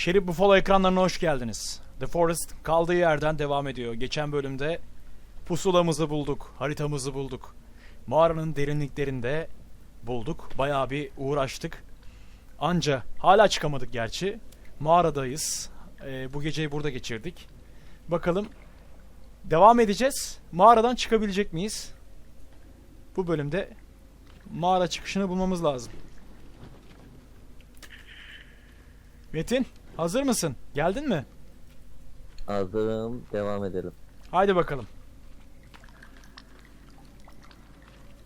Şerif Buffalo ekranlarına hoş geldiniz. The Forest kaldığı yerden devam ediyor. Geçen bölümde pusulamızı bulduk, haritamızı bulduk. Mağaranın derinliklerinde bulduk. Bayağı bir uğraştık. Anca hala çıkamadık gerçi. Mağaradayız. Ee, bu geceyi burada geçirdik. Bakalım devam edeceğiz. Mağaradan çıkabilecek miyiz? Bu bölümde mağara çıkışını bulmamız lazım. Metin, hazır mısın? Geldin mi? Hazırım. Devam edelim. Haydi bakalım.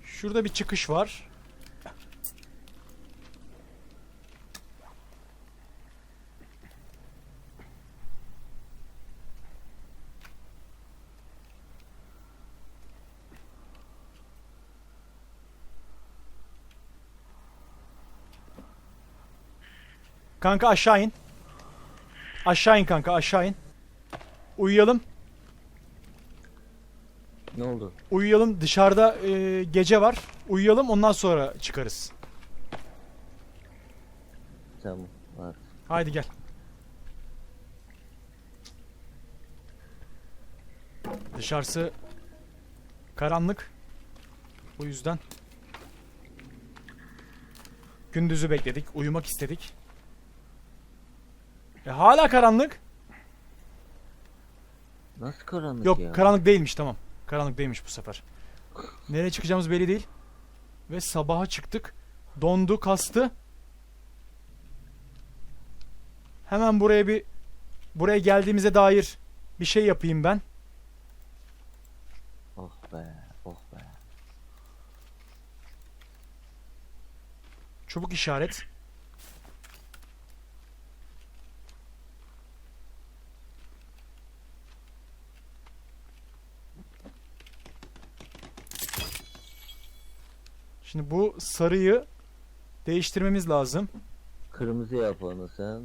Şurada bir çıkış var. Kanka aşağı in. Aşağı in kanka aşağı in. Uyuyalım. Ne oldu? Uyuyalım. Dışarıda e, gece var. Uyuyalım ondan sonra çıkarız. Tamam. Var. Haydi gel. Dışarısı karanlık. Bu yüzden gündüzü bekledik. Uyumak istedik. E, hala karanlık. Nasıl karanlık Yok ya? karanlık değilmiş tamam. Karanlık değilmiş bu sefer. Nereye çıkacağımız belli değil. Ve sabaha çıktık. Dondu kastı. Hemen buraya bir buraya geldiğimize dair bir şey yapayım ben. Oh be. Oh be. Çubuk işaret. Şimdi bu sarıyı değiştirmemiz lazım. Kırmızı yap onu sen.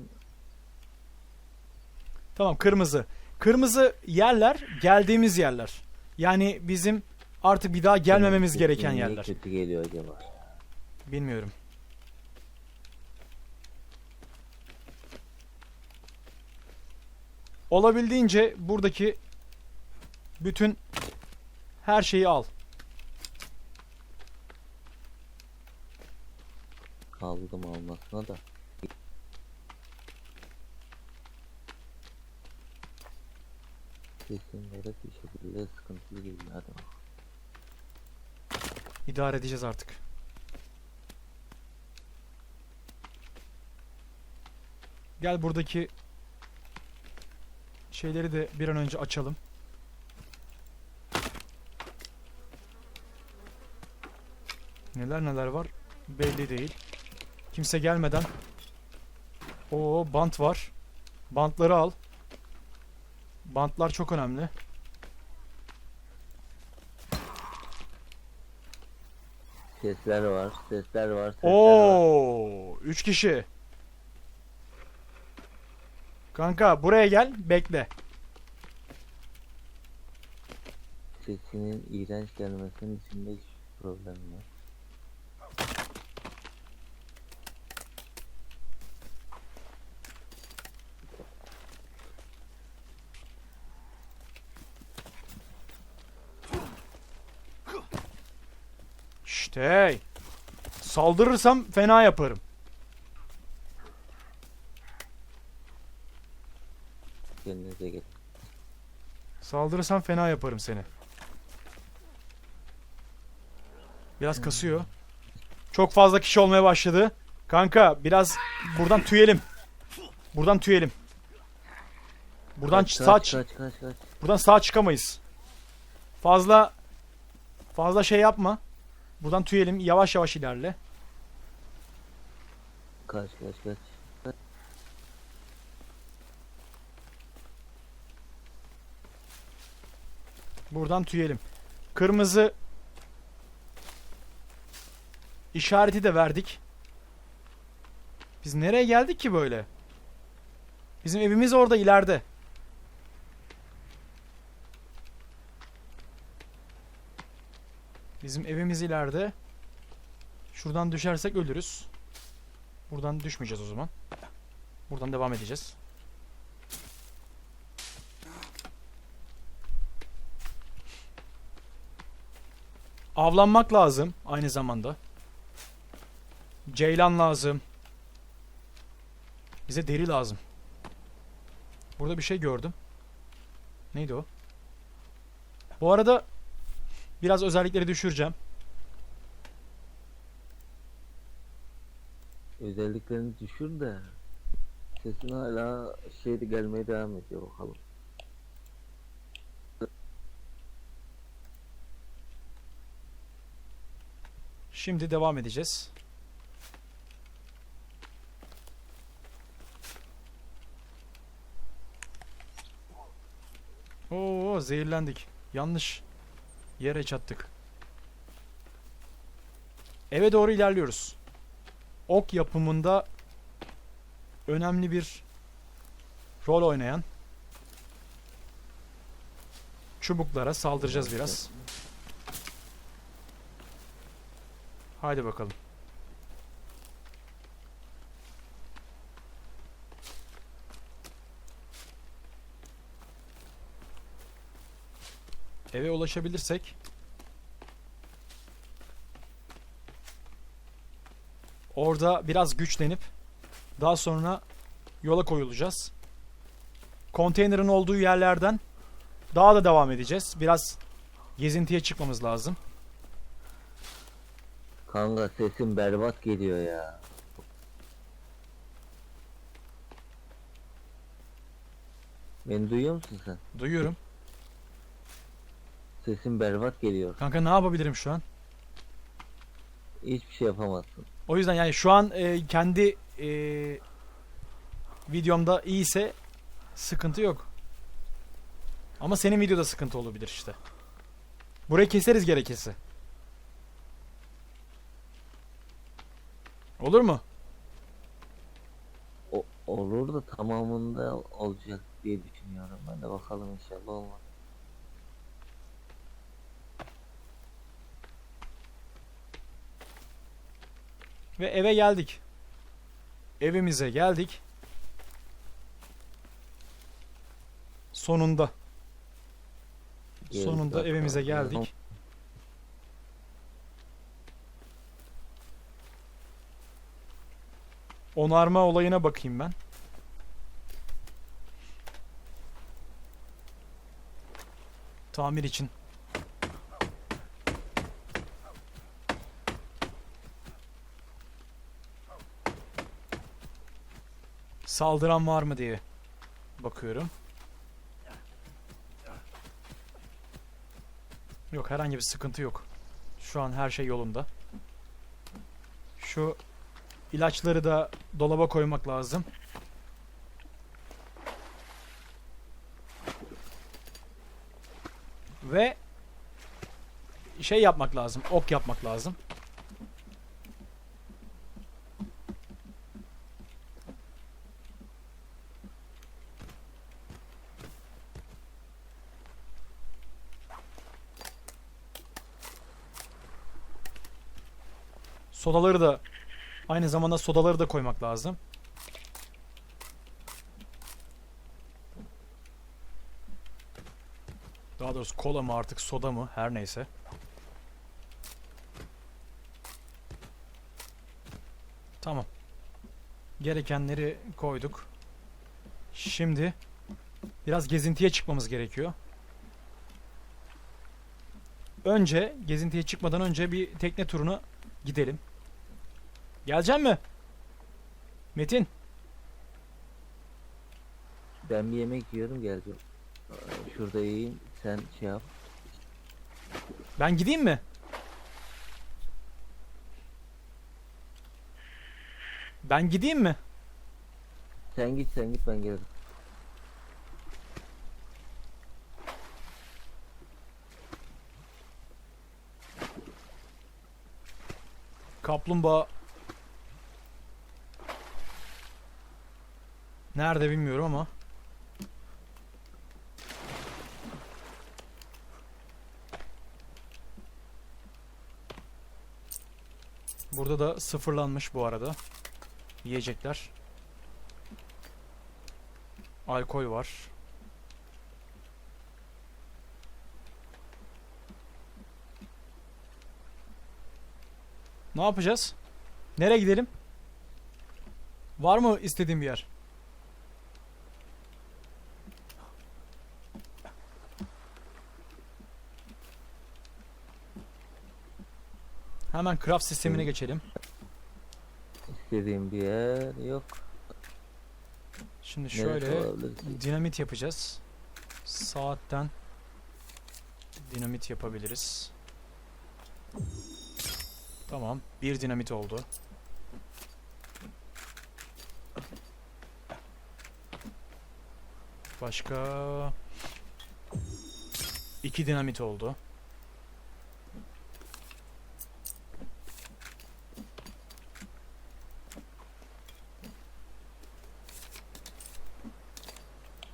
Tamam kırmızı. Kırmızı yerler geldiğimiz yerler. Yani bizim artık bir daha gelmememiz Sesin gereken niye yerler. kötü geliyor acaba? Bilmiyorum. Olabildiğince buradaki bütün her şeyi al. Aldım almasına da. Kesinlikle bir şekilde sıkıntılı gibi bakalım. İdare edeceğiz artık. Gel buradaki şeyleri de bir an önce açalım. Neler neler var belli değil. Kimse gelmeden. Oo bant var. Bantları al. Bantlar çok önemli. Sesler var, sesler var, sesler var. Oo, 3 kişi. Kanka buraya gel, bekle. Sesinin iğrenç gelmesinin içinde hiç problem yok. Şşt hey. Saldırırsam fena yaparım. Kendinize gelin. Saldırırsam fena yaparım seni. Biraz kasıyor. Çok fazla kişi olmaya başladı. Kanka biraz buradan tüyelim. Buradan tüyelim. Buradan kaç, sağ kaç, kaç, kaç. buradan sağ çıkamayız. Fazla fazla şey yapma. Buradan tüyelim. Yavaş yavaş ilerle. Kaç, kaç, kaç. Buradan tüyelim. Kırmızı işareti de verdik. Biz nereye geldik ki böyle? Bizim evimiz orada ileride. Bizim evimiz ileride. Şuradan düşersek ölürüz. Buradan düşmeyeceğiz o zaman. Buradan devam edeceğiz. Avlanmak lazım aynı zamanda. Ceylan lazım. Bize deri lazım. Burada bir şey gördüm. Neydi o? Bu arada biraz özellikleri düşüreceğim. Özelliklerini düşür de sesin hala şeyde gelmeye devam ediyor bakalım. Şimdi devam edeceğiz. Oo zehirlendik. Yanlış yere çattık. Eve doğru ilerliyoruz. Ok yapımında önemli bir rol oynayan çubuklara saldıracağız biraz. Haydi bakalım. Eve ulaşabilirsek orada biraz güçlenip daha sonra yola koyulacağız. Konteynerin olduğu yerlerden daha da devam edeceğiz. Biraz gezintiye çıkmamız lazım. Kanka sesin berbat geliyor ya. Beni duyuyor musun sen? Duyuyorum. Sesin berbat geliyor. Kanka ne yapabilirim şu an? Hiçbir şey yapamazsın. O yüzden yani şu an e, kendi e, videomda iyiyse sıkıntı yok. Ama senin videoda sıkıntı olabilir işte. Burayı keseriz gerekirse. Olur mu? O, olur da tamamında olacak diye düşünüyorum. Ben de bakalım inşallah olmaz. Ve eve geldik. Evimize geldik. Sonunda. Sonunda evimize geldik. Onarma olayına bakayım ben. Tamir için. Saldıran var mı diye bakıyorum. Yok herhangi bir sıkıntı yok. Şu an her şey yolunda. Şu ilaçları da dolaba koymak lazım. Ve şey yapmak lazım. Ok yapmak lazım. Sodaları da aynı zamanda sodaları da koymak lazım. Daha doğrusu kola mı artık soda mı her neyse. Tamam. Gerekenleri koyduk. Şimdi biraz gezintiye çıkmamız gerekiyor. Önce gezintiye çıkmadan önce bir tekne turuna gidelim. Gelecek mi? Metin. Ben bir yemek yiyorum geleceğim. Şurada yiyeyim sen şey yap. Ben gideyim mi? Ben gideyim mi? Sen git sen git ben gelirim. Kaplumbağa Nerede bilmiyorum ama Burada da sıfırlanmış bu arada yiyecekler. Alkol var. Ne yapacağız? Nereye gidelim? Var mı istediğim bir yer? Hemen craft sistemine geçelim. İstediğim bir yer yok. Şimdi şöyle olabilir dinamit yapacağız. Saatten dinamit yapabiliriz. Tamam. Bir dinamit oldu. Başka iki dinamit oldu.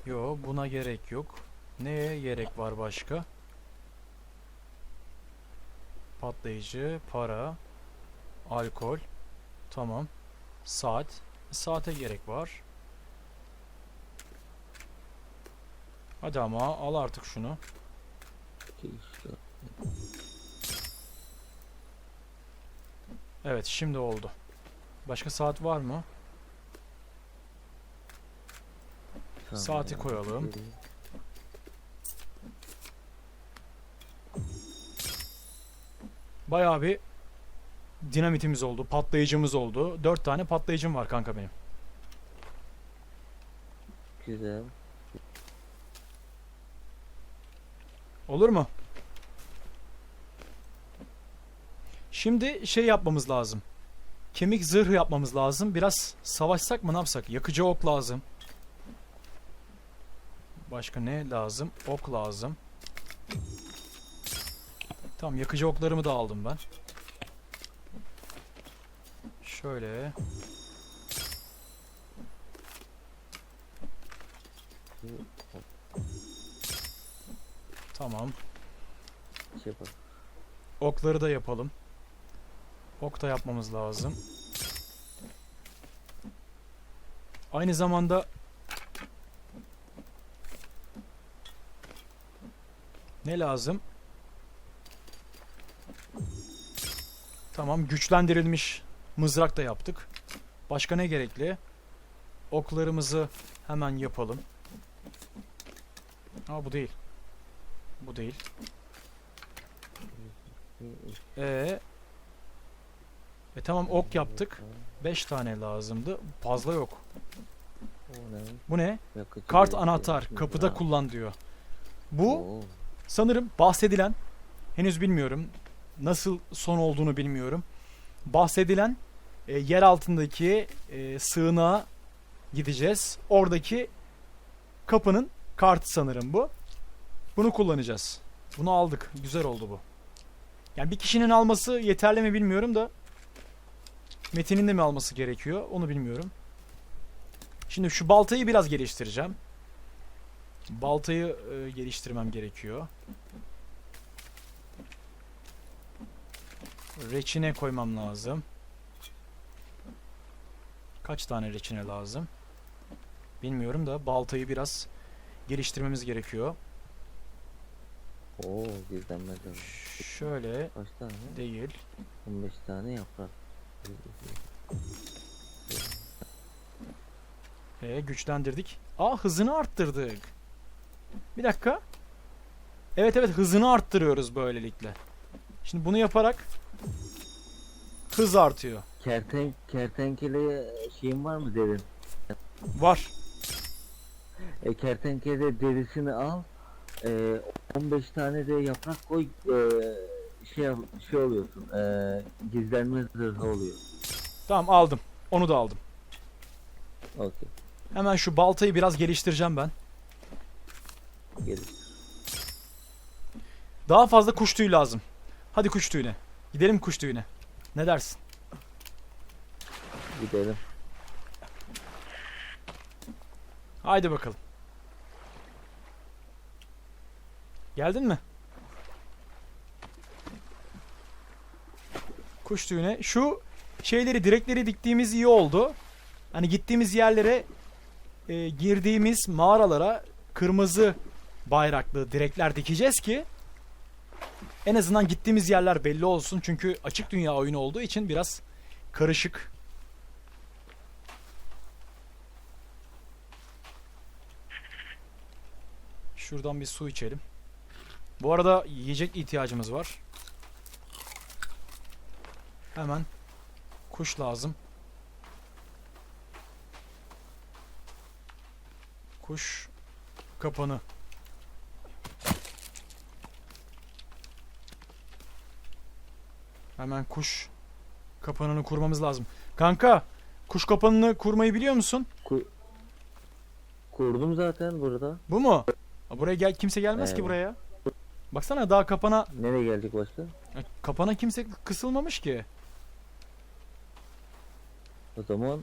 Yo buna gerek yok. Neye gerek var başka? Patlayıcı, para, alkol. Tamam. Saat. Saate gerek var. Hadi ama al artık şunu. Evet şimdi oldu. Başka saat var mı? Tamam, Saati koyalım. Bayağı bir dinamitimiz oldu, patlayıcımız oldu. Dört tane patlayıcım var kanka benim. Güzel. Olur mu? Şimdi şey yapmamız lazım. Kemik zırhı yapmamız lazım. Biraz savaşsak mı ne yapsak? Yakıcı ok lazım. Başka ne lazım? Ok lazım. Tamam yakıcı oklarımı da aldım ben. Şöyle. Tamam. Şey. Okları da yapalım. Ok da yapmamız lazım. Aynı zamanda ne lazım? Tamam, güçlendirilmiş mızrak da yaptık. Başka ne gerekli? Oklarımızı hemen yapalım. Aa bu değil. Bu değil. Ee, e tamam ok yaptık. 5 tane lazımdı. Fazla yok. Bu ne? Kart anahtar. Kapıda kullan diyor. Bu sanırım bahsedilen henüz bilmiyorum. Nasıl son olduğunu bilmiyorum. Bahsedilen e, yer altındaki e, sığınağa gideceğiz. Oradaki kapının kartı sanırım bu. Bunu kullanacağız. Bunu aldık. Güzel oldu bu. Yani bir kişinin alması yeterli mi bilmiyorum da Metin'in de mi alması gerekiyor onu bilmiyorum. Şimdi şu baltayı biraz geliştireceğim. Baltayı e, geliştirmem gerekiyor. Reçine koymam lazım. Kaç tane reçine lazım? Bilmiyorum da baltayı biraz geliştirmemiz gerekiyor. Oo gizlenmez ama. Şöyle Kaç tane? değil. 15 tane yaprak. E, güçlendirdik. Aa hızını arttırdık. Bir dakika. Evet evet hızını arttırıyoruz böylelikle. Şimdi bunu yaparak hız artıyor. Kerten, kertenkele şeyin var mı derin? Var. E, kertenkele derisini al. E, 15 tane de yaprak koy. E, şey şey oluyorsun. E, gizlenme zırhı oluyor. Tamam aldım. Onu da aldım. Okey. Hemen şu baltayı biraz geliştireceğim ben. Gelir. Daha fazla kuş tüyü lazım. Hadi kuş tüyüne. Gidelim kuş tüyüne. Ne dersin? Gidelim. Haydi bakalım. Geldin mi? Kuş tüyüne. Şu şeyleri, direkleri diktiğimiz iyi oldu. Hani gittiğimiz yerlere e, girdiğimiz mağaralara kırmızı bayraklı direkler dikeceğiz ki en azından gittiğimiz yerler belli olsun. Çünkü açık dünya oyunu olduğu için biraz karışık. Şuradan bir su içelim. Bu arada yiyecek ihtiyacımız var. Hemen kuş lazım. Kuş kapanı. Hemen kuş kapanını kurmamız lazım. Kanka, kuş kapanını kurmayı biliyor musun? Ku- Kurdum zaten burada. Bu mu? Aa, Buraya gel kimse gelmez ki Evet. buraya. Baksana daha kapana Nereye gelecek başka? ya kapana kimse kısılmamış ki. O zaman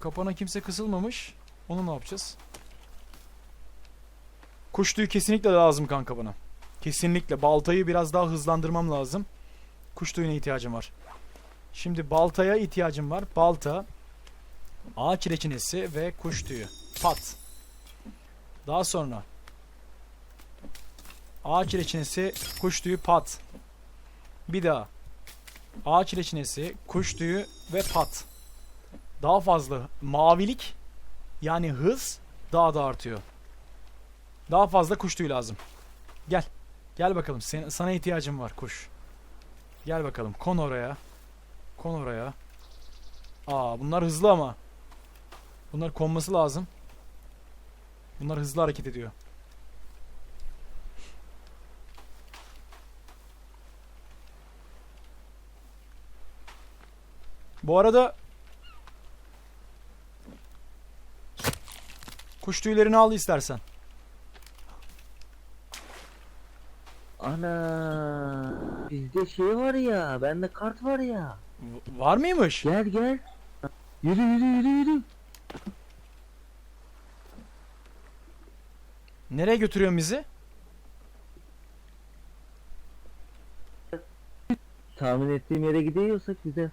Kapana kimse kısılmamış. Onu ne yapacağız? Kuş tüyü kesinlikle lazım kanka bana. Kesinlikle. Baltayı biraz daha hızlandırmam lazım. Kuş tüyüne ihtiyacım var. Şimdi baltaya ihtiyacım var. Balta, ağaç reçinesi ve kuş tüyü. Pat. Daha sonra ağaç reçinesi, kuş tüyü, pat. Bir daha ağaç reçinesi, kuş tüyü ve pat daha fazla mavilik yani hız daha da artıyor. Daha fazla kuş tüyü lazım. Gel. Gel bakalım. Sen, sana ihtiyacım var kuş. Gel bakalım. Kon oraya. Kon oraya. Aa bunlar hızlı ama. Bunlar konması lazım. Bunlar hızlı hareket ediyor. Bu arada Kuş tüylerini al istersen. Ana bizde şey var ya, bende kart var ya. V- var mıymış? Gel gel. Yürü yürü yürü yürü. Nereye götürüyorsun bizi? Tahmin ettiğim yere gidiyorsak güzel.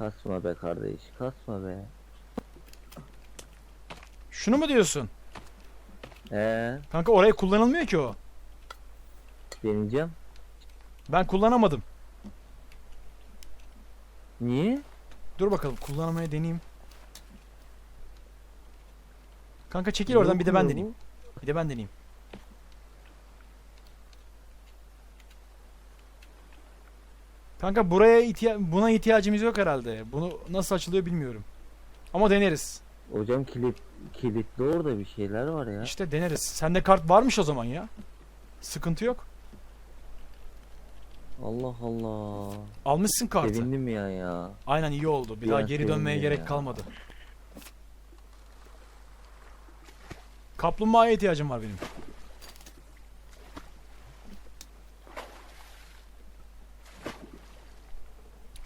Kasma be kardeş, kasma be. Şunu mu diyorsun? Ee, Kanka oraya kullanılmıyor ki o. deneyeceğim. Ben kullanamadım. Niye? Dur bakalım kullanmaya deneyeyim. Kanka çekil oradan bir de ben deneyeyim. Bir de ben deneyeyim. Kanka buraya ihtiya buna ihtiyacımız yok herhalde. Bunu nasıl açılıyor bilmiyorum. Ama deneriz. Hocam kilit kilitli orada bir şeyler var ya. İşte deneriz. Sende kart varmış o zaman ya. Sıkıntı yok. Allah Allah. Almışsın kartı. Sevindim ya ya. Aynen iyi oldu. Bir Bir daha geri dönmeye sevindim gerek ya. kalmadı. Kaplumbağaya ihtiyacım var benim.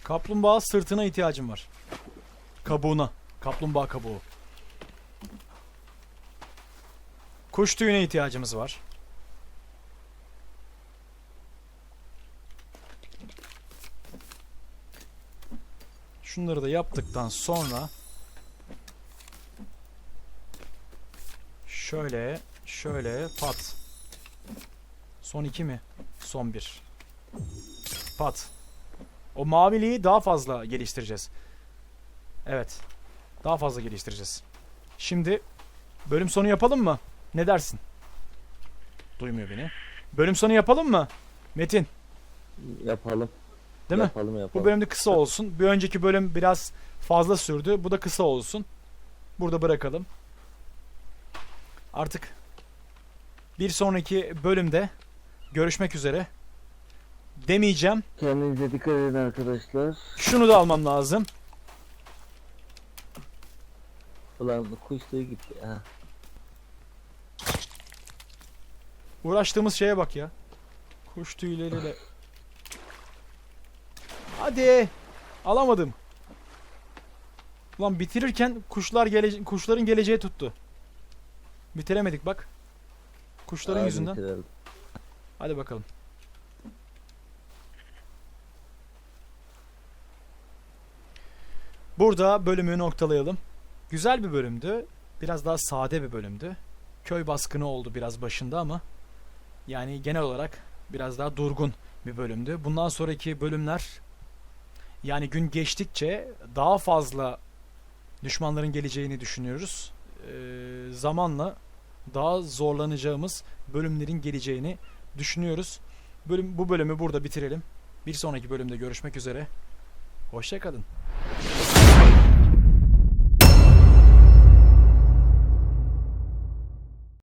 Kaplumbağa sırtına ihtiyacım var. Kabuğuna. Kaplumbağa kabuğu. Kuş tüyüne ihtiyacımız var. Şunları da yaptıktan sonra şöyle şöyle pat. Son iki mi? Son bir. Pat. O maviliği daha fazla geliştireceğiz. Evet. Daha fazla geliştireceğiz. Şimdi bölüm sonu yapalım mı? Ne dersin? Duymuyor beni. Bölüm sonu yapalım mı? Metin, Yapalım. değil mi? Yapalım yapalım. Bu bölüm de kısa olsun. Bir önceki bölüm biraz fazla sürdü. Bu da kısa olsun. Burada bırakalım. Artık bir sonraki bölümde görüşmek üzere. Demeyeceğim. Kendinize dikkat edin arkadaşlar. Şunu da almam lazım. Ulan kuş suyu gitti. Ha. Uğraştığımız şeye bak ya. Kuş tüyleriyle. Hadi. Alamadım. Ulan bitirirken kuşlar gele kuşların geleceği tuttu. Bitiremedik bak. Kuşların Hadi yüzünden. bitirelim. Hadi bakalım. Burada bölümü noktalayalım. Güzel bir bölümdü. Biraz daha sade bir bölümdü. Köy baskını oldu biraz başında ama yani genel olarak biraz daha durgun bir bölümdü. Bundan sonraki bölümler yani gün geçtikçe daha fazla düşmanların geleceğini düşünüyoruz. Ee, zamanla daha zorlanacağımız bölümlerin geleceğini düşünüyoruz. Bölüm, bu bölümü burada bitirelim. Bir sonraki bölümde görüşmek üzere. Hoşçakalın.